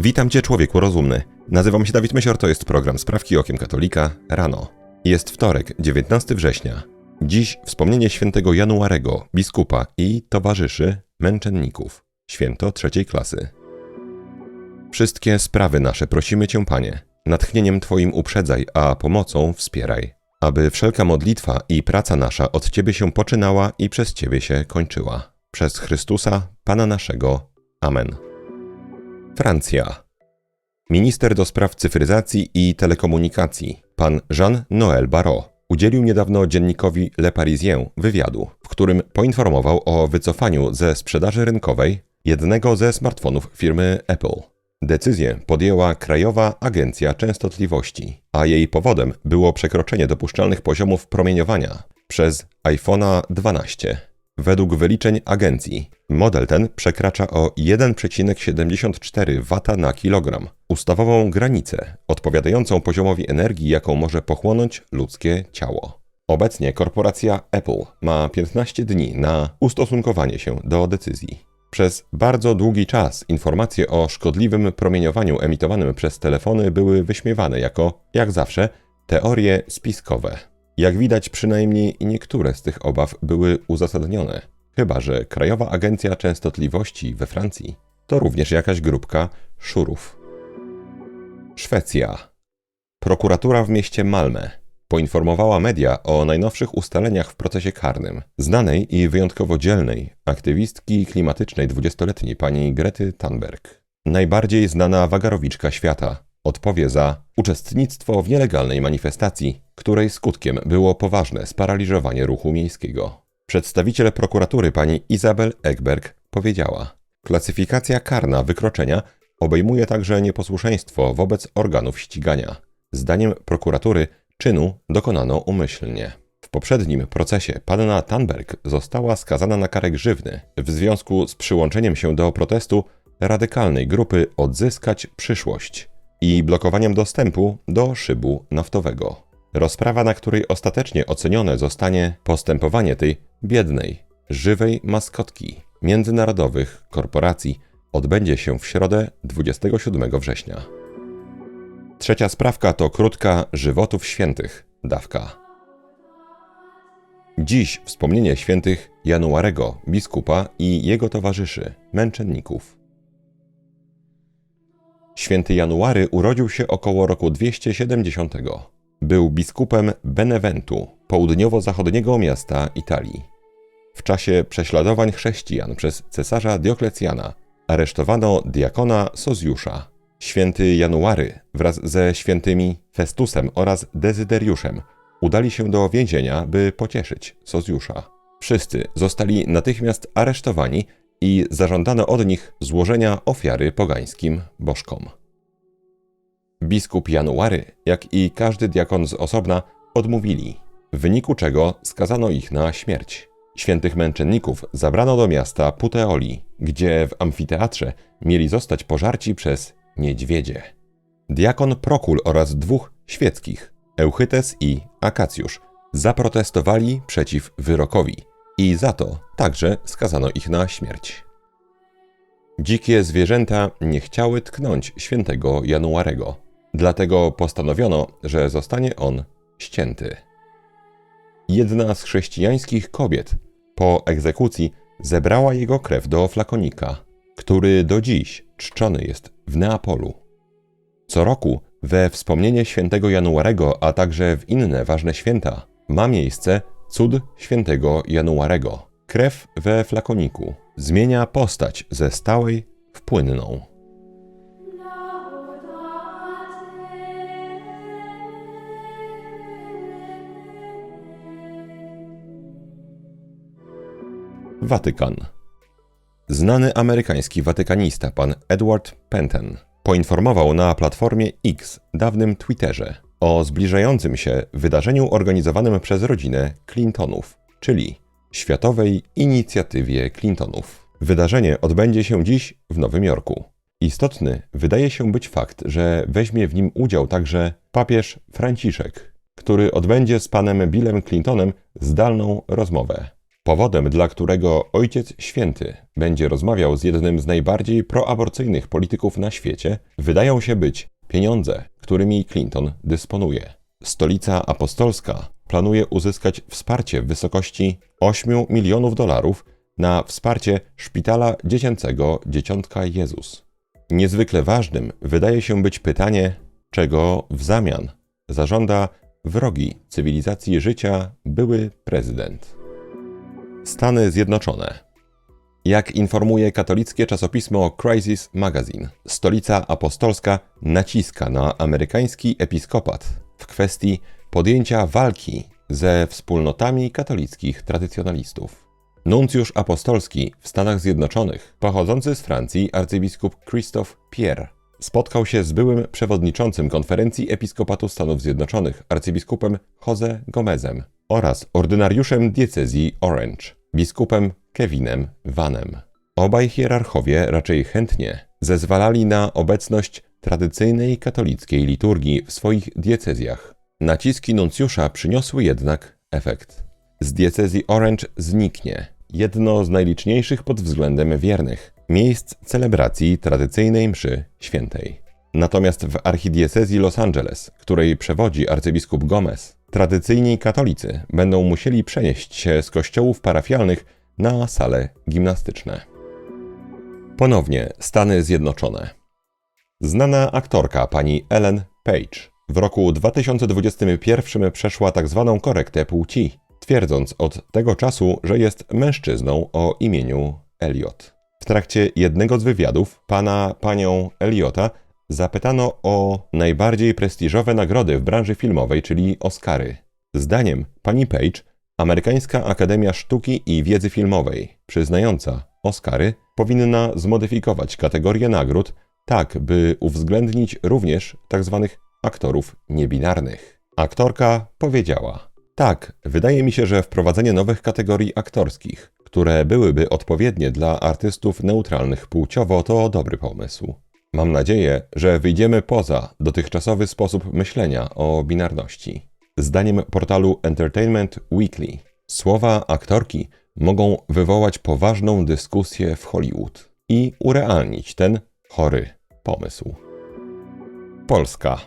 Witam Cię, człowieku rozumny. Nazywam się Dawid Mysior, to jest program Sprawki Okiem Katolika rano. Jest wtorek, 19 września. Dziś wspomnienie świętego Januarego, biskupa i towarzyszy męczenników. Święto trzeciej klasy. Wszystkie sprawy nasze prosimy Cię, Panie. Natchnieniem Twoim uprzedzaj, a pomocą wspieraj. Aby wszelka modlitwa i praca nasza od Ciebie się poczynała i przez Ciebie się kończyła. Przez Chrystusa, Pana naszego. Amen. Francja. Minister do spraw cyfryzacji i telekomunikacji, pan Jean-Noël Barrot, udzielił niedawno dziennikowi Le Parisien wywiadu, w którym poinformował o wycofaniu ze sprzedaży rynkowej jednego ze smartfonów firmy Apple. Decyzję podjęła Krajowa Agencja Częstotliwości, a jej powodem było przekroczenie dopuszczalnych poziomów promieniowania przez iPhone'a 12. Według wyliczeń agencji, model ten przekracza o 1,74 W na kilogram, ustawową granicę odpowiadającą poziomowi energii, jaką może pochłonąć ludzkie ciało. Obecnie korporacja Apple ma 15 dni na ustosunkowanie się do decyzji. Przez bardzo długi czas informacje o szkodliwym promieniowaniu emitowanym przez telefony były wyśmiewane jako, jak zawsze, teorie spiskowe. Jak widać, przynajmniej niektóre z tych obaw były uzasadnione. Chyba, że Krajowa Agencja Częstotliwości we Francji to również jakaś grupka szurów. Szwecja. Prokuratura w mieście Malmö poinformowała media o najnowszych ustaleniach w procesie karnym znanej i wyjątkowo dzielnej aktywistki klimatycznej dwudziestoletniej pani Grety Thunberg. Najbardziej znana wagarowiczka świata odpowie za uczestnictwo w nielegalnej manifestacji, której skutkiem było poważne sparaliżowanie ruchu miejskiego. Przedstawiciel prokuratury pani Izabel Ekberg powiedziała: Klasyfikacja karna wykroczenia obejmuje także nieposłuszeństwo wobec organów ścigania. Zdaniem prokuratury czynu dokonano umyślnie. W poprzednim procesie panna Thunberg została skazana na karę grzywny w związku z przyłączeniem się do protestu radykalnej grupy Odzyskać Przyszłość i blokowaniem dostępu do szybu naftowego. Rozprawa, na której ostatecznie ocenione zostanie postępowanie tej biednej, żywej maskotki międzynarodowych korporacji, odbędzie się w środę 27 września. Trzecia sprawka to krótka żywotów świętych, dawka. Dziś wspomnienie świętych Januarego, biskupa i jego towarzyszy, męczenników. Święty January urodził się około roku 270. Był biskupem Beneventu, południowo-zachodniego miasta Italii. W czasie prześladowań chrześcijan przez cesarza Dioklecjana aresztowano diakona Sozjusza. Święty January wraz ze świętymi Festusem oraz Dezyderiuszem udali się do więzienia, by pocieszyć Sozjusza. Wszyscy zostali natychmiast aresztowani i zażądano od nich złożenia ofiary pogańskim bożkom. Biskup January, jak i każdy diakon z osobna, odmówili, w wyniku czego skazano ich na śmierć. Świętych męczenników zabrano do miasta Puteoli, gdzie w amfiteatrze mieli zostać pożarci przez niedźwiedzie. Diakon Prokul oraz dwóch świeckich, Euchytes i Akacjusz, zaprotestowali przeciw wyrokowi i za to także skazano ich na śmierć. Dzikie zwierzęta nie chciały tknąć świętego Januarego, dlatego postanowiono, że zostanie on ścięty. Jedna z chrześcijańskich kobiet po egzekucji zebrała jego krew do flakonika, który do dziś czczony jest w Neapolu. Co roku we wspomnienie świętego Januarego, a także w inne ważne święta, ma miejsce cud świętego Januarego. Krew we flakoniku zmienia postać ze stałej w płynną. Watykan. Znany amerykański watykanista pan Edward Penton poinformował na platformie X, dawnym Twitterze, o zbliżającym się wydarzeniu organizowanym przez rodzinę Clintonów, czyli Światowej Inicjatywie Clintonów. Wydarzenie odbędzie się dziś w Nowym Jorku. Istotny wydaje się być fakt, że weźmie w nim udział także papież Franciszek, który odbędzie z panem Billem Clintonem zdalną rozmowę. Powodem, dla którego Ojciec Święty będzie rozmawiał z jednym z najbardziej proaborcyjnych polityków na świecie, wydają się być pieniądze, którymi Clinton dysponuje. Stolica Apostolska planuje uzyskać wsparcie w wysokości 8 milionów dolarów na wsparcie szpitala dziecięcego Dzieciątka Jezus. Niezwykle ważnym wydaje się być pytanie, czego w zamian zażąda wrogi cywilizacji życia były prezydent. Stany Zjednoczone. Jak informuje katolickie czasopismo Crisis Magazine, stolica apostolska naciska na amerykański episkopat w kwestii podjęcia walki ze wspólnotami katolickich tradycjonalistów. Nuncjusz apostolski w Stanach Zjednoczonych, pochodzący z Francji arcybiskup Christophe Pierre, spotkał się z byłym przewodniczącym konferencji Episkopatu Stanów Zjednoczonych arcybiskupem Jose Gomezem oraz ordynariuszem diecezji Orange, biskupem Kevinem Vanem. Obaj hierarchowie raczej chętnie zezwalali na obecność tradycyjnej katolickiej liturgii w swoich diecezjach. Naciski nuncjusza przyniosły jednak efekt. Z diecezji Orange zniknie jedno z najliczniejszych pod względem wiernych miejsc celebracji tradycyjnej mszy świętej. Natomiast w archidiecezji Los Angeles, której przewodzi arcybiskup Gomez, tradycyjni katolicy będą musieli przenieść się z kościołów parafialnych na sale gimnastyczne. Ponownie Stany Zjednoczone. Znana aktorka pani Ellen Page w roku 2021 przeszła tzw. Tak korektę płci, twierdząc od tego czasu, że jest mężczyzną o imieniu Elliot. W trakcie jednego z wywiadów pana panią Eliota zapytano o najbardziej prestiżowe nagrody w branży filmowej, czyli Oscary. Zdaniem pani Page, Amerykańska Akademia Sztuki i Wiedzy Filmowej, przyznająca Oscary, powinna zmodyfikować kategorię nagród tak, by uwzględnić również tzw. Tak aktorów niebinarnych. Aktorka powiedziała: Tak, wydaje mi się, że wprowadzenie nowych kategorii aktorskich, które byłyby odpowiednie dla artystów neutralnych płciowo, to dobry pomysł. Mam nadzieję, że wyjdziemy poza dotychczasowy sposób myślenia o binarności. Zdaniem portalu Entertainment Weekly, słowa aktorki mogą wywołać poważną dyskusję w Hollywood i urealnić ten chory pomysł. Polska.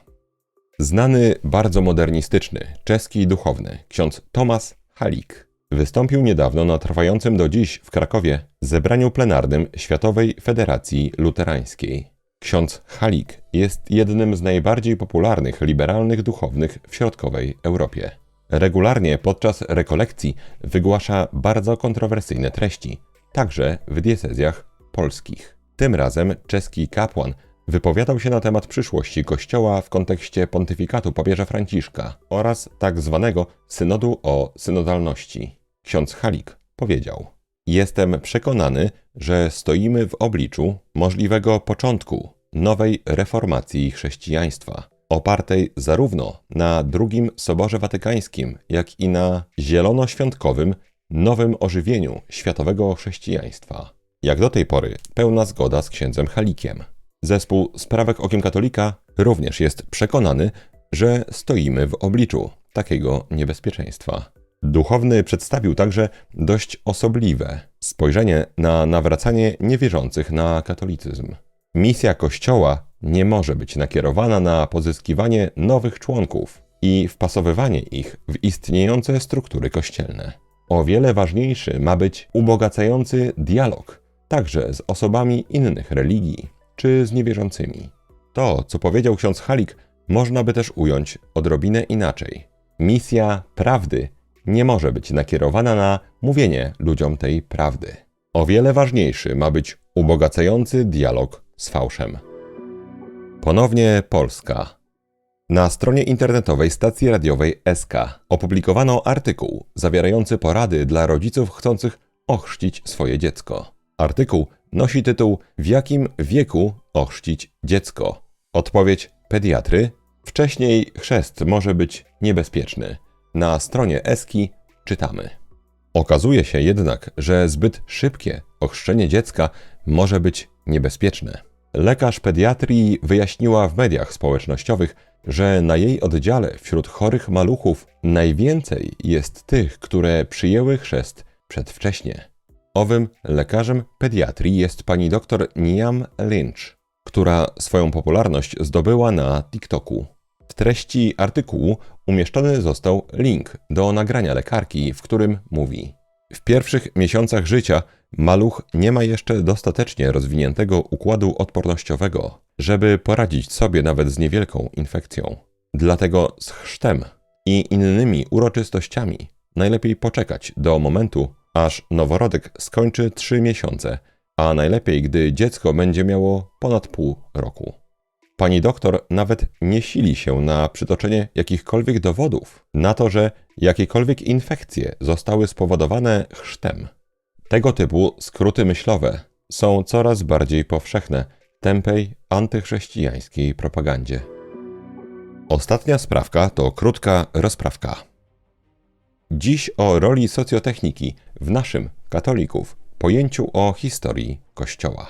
Znany, bardzo modernistyczny, czeski duchowny ksiądz Tomasz Halik wystąpił niedawno na trwającym do dziś w Krakowie zebraniu plenarnym Światowej Federacji Luterańskiej. Ksiądz Halik jest jednym z najbardziej popularnych liberalnych duchownych w środkowej Europie. Regularnie podczas rekolekcji wygłasza bardzo kontrowersyjne treści, także w diecezjach polskich. Tym razem czeski kapłan wypowiadał się na temat przyszłości Kościoła w kontekście pontyfikatu papieża Franciszka oraz tak zwanego synodu o synodalności. Ksiądz Halik powiedział: Jestem przekonany, że stoimy w obliczu możliwego początku nowej reformacji chrześcijaństwa, opartej zarówno na II Soborze Watykańskim, jak i na zielonoświątkowym nowym ożywieniu światowego chrześcijaństwa. Jak do tej pory pełna zgoda z księdzem Halikiem. Zespół Sprawek Okiem Katolika również jest przekonany, że stoimy w obliczu takiego niebezpieczeństwa. Duchowny przedstawił także dość osobliwe spojrzenie na nawracanie niewierzących na katolicyzm. Misja Kościoła nie może być nakierowana na pozyskiwanie nowych członków i wpasowywanie ich w istniejące struktury kościelne. O wiele ważniejszy ma być ubogacający dialog, także z osobami innych religii czy z niewierzącymi. To, co powiedział ksiądz Halik, można by też ująć odrobinę inaczej. Misja prawdy nie może być nakierowana na mówienie ludziom tej prawdy. O wiele ważniejszy ma być ubogacający dialog z fałszem. Ponownie Polska. Na stronie internetowej stacji radiowej SK opublikowano artykuł zawierający porady dla rodziców chcących ochrzcić swoje dziecko. Artykuł nosi tytuł W jakim wieku ochrzcić dziecko? Odpowiedź pediatry. Wcześniej chrzest może być niebezpieczny. Na stronie Eski czytamy. Okazuje się jednak, że zbyt szybkie ochrzczenie dziecka może być niebezpieczne. Lekarz pediatrii wyjaśniła w mediach społecznościowych, że na jej oddziale wśród chorych maluchów najwięcej jest tych, które przyjęły chrzest przedwcześnie. Owym lekarzem pediatrii jest pani dr Niam Lynch, która swoją popularność zdobyła na TikToku. W treści artykułu umieszczony został link do nagrania lekarki, w którym mówi: W pierwszych miesiącach życia maluch nie ma jeszcze dostatecznie rozwiniętego układu odpornościowego, żeby poradzić sobie nawet z niewielką infekcją. Dlatego z chrztem i innymi uroczystościami najlepiej poczekać do momentu, aż noworodek skończy 3 miesiące, a najlepiej, gdy dziecko będzie miało ponad pół roku. Pani doktor nawet nie sili się na przytoczenie jakichkolwiek dowodów na to, że jakiekolwiek infekcje zostały spowodowane chrztem. Tego typu skróty myślowe są coraz bardziej powszechne w tępej antychrześcijańskiej propagandzie. Ostatnia sprawka to krótka rozprawka. Dziś o roli socjotechniki w naszym, katolików, pojęciu o historii Kościoła.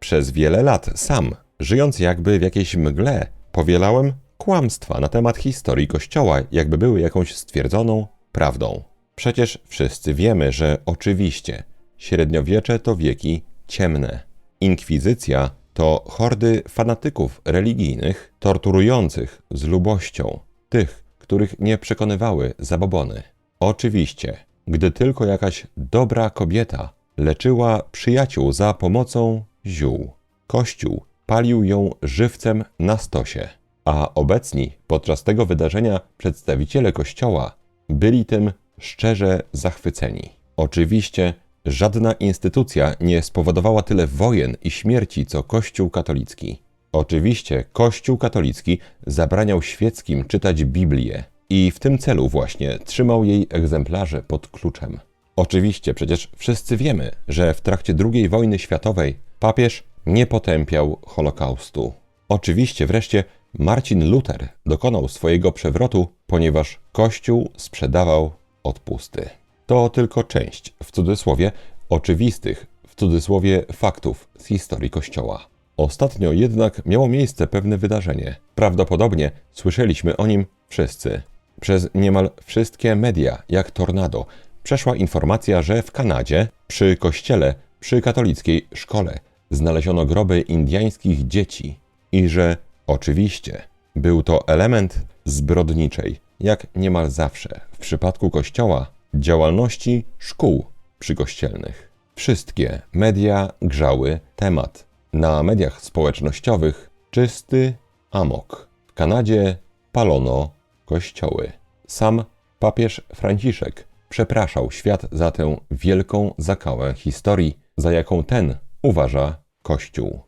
Przez wiele lat sam, żyjąc jakby w jakiejś mgle, powielałem kłamstwa na temat historii Kościoła, jakby były jakąś stwierdzoną prawdą. Przecież wszyscy wiemy, że oczywiście średniowiecze to wieki ciemne. Inkwizycja to hordy fanatyków religijnych, torturujących z lubością tych, których nie przekonywały zabobony. Oczywiście, gdy tylko jakaś dobra kobieta leczyła przyjaciół za pomocą ziół, Kościół palił ją żywcem na stosie, a obecni podczas tego wydarzenia przedstawiciele Kościoła byli tym szczerze zachwyceni. Oczywiście żadna instytucja nie spowodowała tyle wojen i śmierci co Kościół katolicki. Oczywiście Kościół katolicki zabraniał świeckim czytać Biblię i w tym celu właśnie trzymał jej egzemplarze pod kluczem. Oczywiście przecież wszyscy wiemy, że w trakcie II wojny światowej papież nie potępiał Holokaustu. Oczywiście wreszcie Marcin Luther dokonał swojego przewrotu, ponieważ Kościół sprzedawał odpusty. To tylko część, w cudzysłowie, oczywistych, w cudzysłowie, faktów z historii Kościoła. Ostatnio jednak miało miejsce pewne wydarzenie. Prawdopodobnie słyszeliśmy o nim wszyscy. Przez niemal wszystkie media, jak tornado, przeszła informacja, że w Kanadzie, przy kościele, przy katolickiej szkole, znaleziono groby indyjskich dzieci i że oczywiście był to element zbrodniczej, jak niemal zawsze w przypadku kościoła, działalności szkół przykościelnych. Wszystkie media grzały temat. Na mediach społecznościowych czysty amok. W Kanadzie palono kościoły. Sam papież Franciszek przepraszał świat za tę wielką zakałę historii, za jaką ten uważa Kościół.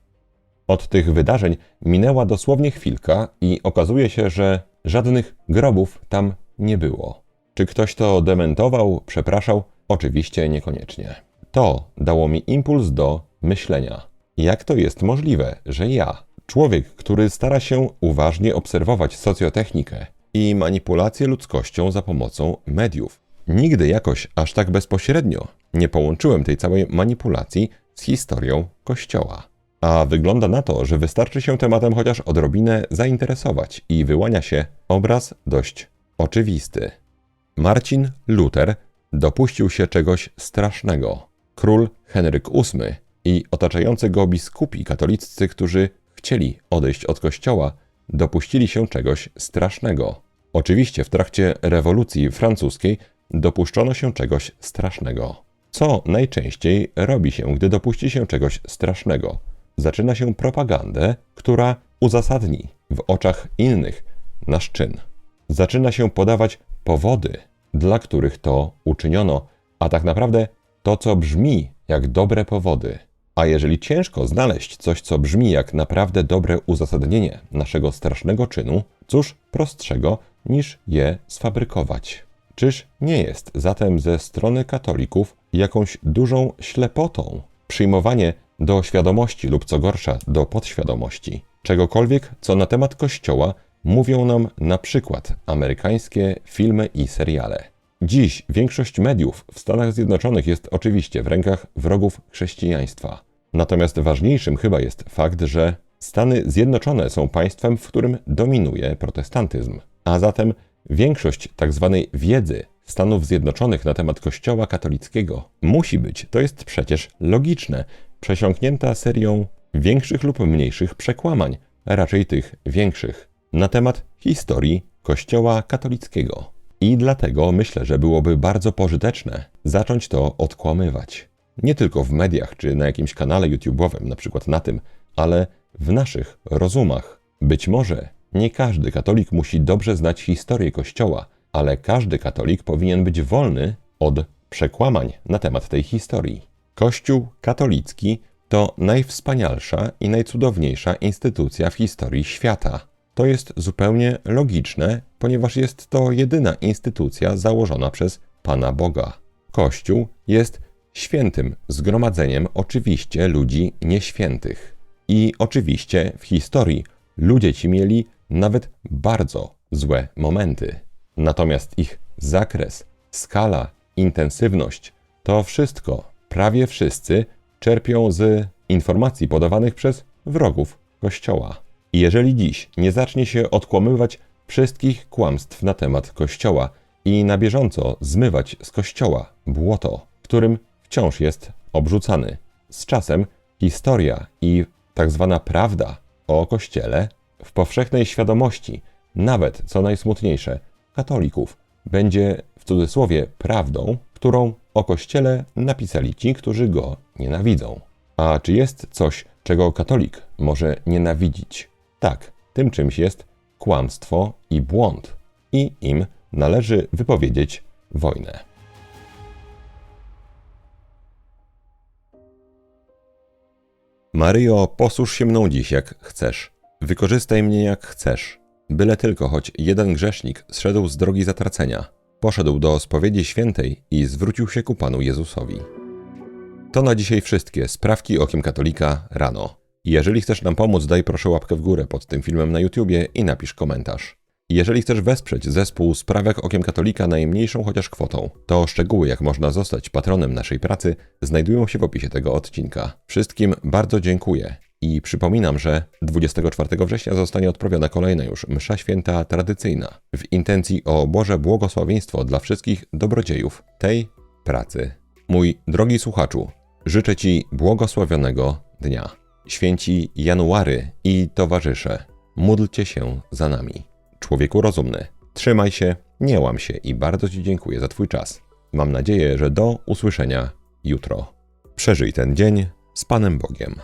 Od tych wydarzeń minęła dosłownie chwilka i okazuje się, że żadnych grobów tam nie było. Czy ktoś to dementował, przepraszał? Oczywiście niekoniecznie. To dało mi impuls do myślenia. Jak to jest możliwe, że ja, człowiek, który stara się uważnie obserwować socjotechnikę i manipulację ludzkością za pomocą mediów, nigdy jakoś aż tak bezpośrednio nie połączyłem tej całej manipulacji z historią Kościoła. A wygląda na to, że wystarczy się tematem chociaż odrobinę zainteresować i wyłania się obraz dość oczywisty. Marcin Luther dopuścił się czegoś strasznego. Król Henryk VIII i otaczający go biskupi katoliccy, którzy chcieli odejść od kościoła, dopuścili się czegoś strasznego. Oczywiście w trakcie rewolucji francuskiej dopuszczono się czegoś strasznego. Co najczęściej robi się, gdy dopuści się czegoś strasznego? Zaczyna się propagandę, która uzasadni w oczach innych nasz czyn. Zaczyna się podawać powody, dla których to uczyniono, a tak naprawdę to, co brzmi jak dobre powody. A jeżeli ciężko znaleźć coś, co brzmi jak naprawdę dobre uzasadnienie naszego strasznego czynu, cóż prostszego niż je sfabrykować? Czyż nie jest zatem ze strony katolików jakąś dużą ślepotą przyjmowanie do świadomości lub co gorsza do podświadomości czegokolwiek, co na temat Kościoła mówią nam na przykład amerykańskie filmy i seriale? Dziś większość mediów w Stanach Zjednoczonych jest oczywiście w rękach wrogów chrześcijaństwa. Natomiast ważniejszym chyba jest fakt, że Stany Zjednoczone są państwem, w którym dominuje protestantyzm, a zatem większość tzw. Tak wiedzy Stanów Zjednoczonych na temat Kościoła katolickiego musi być, to jest przecież logiczne, przesiąknięta serią większych lub mniejszych przekłamań, raczej tych większych, na temat historii Kościoła katolickiego. I dlatego myślę, że byłoby bardzo pożyteczne zacząć to odkłamywać. Nie tylko w mediach czy na jakimś kanale YouTube'owym, na przykład na tym, ale w naszych rozumach. Być może nie każdy katolik musi dobrze znać historię Kościoła, ale każdy katolik powinien być wolny od przekłamań na temat tej historii. Kościół katolicki to najwspanialsza i najcudowniejsza instytucja w historii świata. To jest zupełnie logiczne, ponieważ jest to jedyna instytucja założona przez Pana Boga. Kościół jest świętym zgromadzeniem oczywiście ludzi nieświętych. I oczywiście w historii ludzie ci mieli nawet bardzo złe momenty. Natomiast ich zakres, skala, intensywność to wszystko, prawie wszyscy czerpią z informacji podawanych przez wrogów Kościoła. I jeżeli dziś nie zacznie się odkłamywać wszystkich kłamstw na temat Kościoła i na bieżąco zmywać z Kościoła błoto, którym wciąż jest obrzucany, z czasem historia i tak zwana prawda o Kościele w powszechnej świadomości, nawet co najsmutniejsze, katolików, będzie w cudzysłowie prawdą, którą o Kościele napisali ci, którzy go nienawidzą. A czy jest coś, czego katolik może nienawidzić? Tak, tym czymś jest kłamstwo i błąd, i im należy wypowiedzieć wojnę. Maryjo, posłuż się mną dziś jak chcesz. Wykorzystaj mnie jak chcesz. Byle tylko choć jeden grzesznik zszedł z drogi zatracenia, poszedł do spowiedzi świętej i zwrócił się ku Panu Jezusowi. To na dzisiaj wszystkie sprawki okiem katolika rano. Jeżeli chcesz nam pomóc, daj proszę łapkę w górę pod tym filmem na YouTubie i napisz komentarz. Jeżeli chcesz wesprzeć zespół Sprawek Okiem Katolika najmniejszą chociaż kwotą, to szczegóły jak można zostać patronem naszej pracy znajdują się w opisie tego odcinka. Wszystkim bardzo dziękuję i przypominam, że 24 września zostanie odprawiona kolejna już msza święta tradycyjna w intencji o Boże błogosławieństwo dla wszystkich dobrodziejów tej pracy. Mój drogi słuchaczu, życzę Ci błogosławionego dnia. Święci January i towarzysze, módlcie się za nami. Człowieku rozumny, trzymaj się, nie łam się i bardzo Ci dziękuję za Twój czas. Mam nadzieję, że do usłyszenia jutro. Przeżyj ten dzień z Panem Bogiem.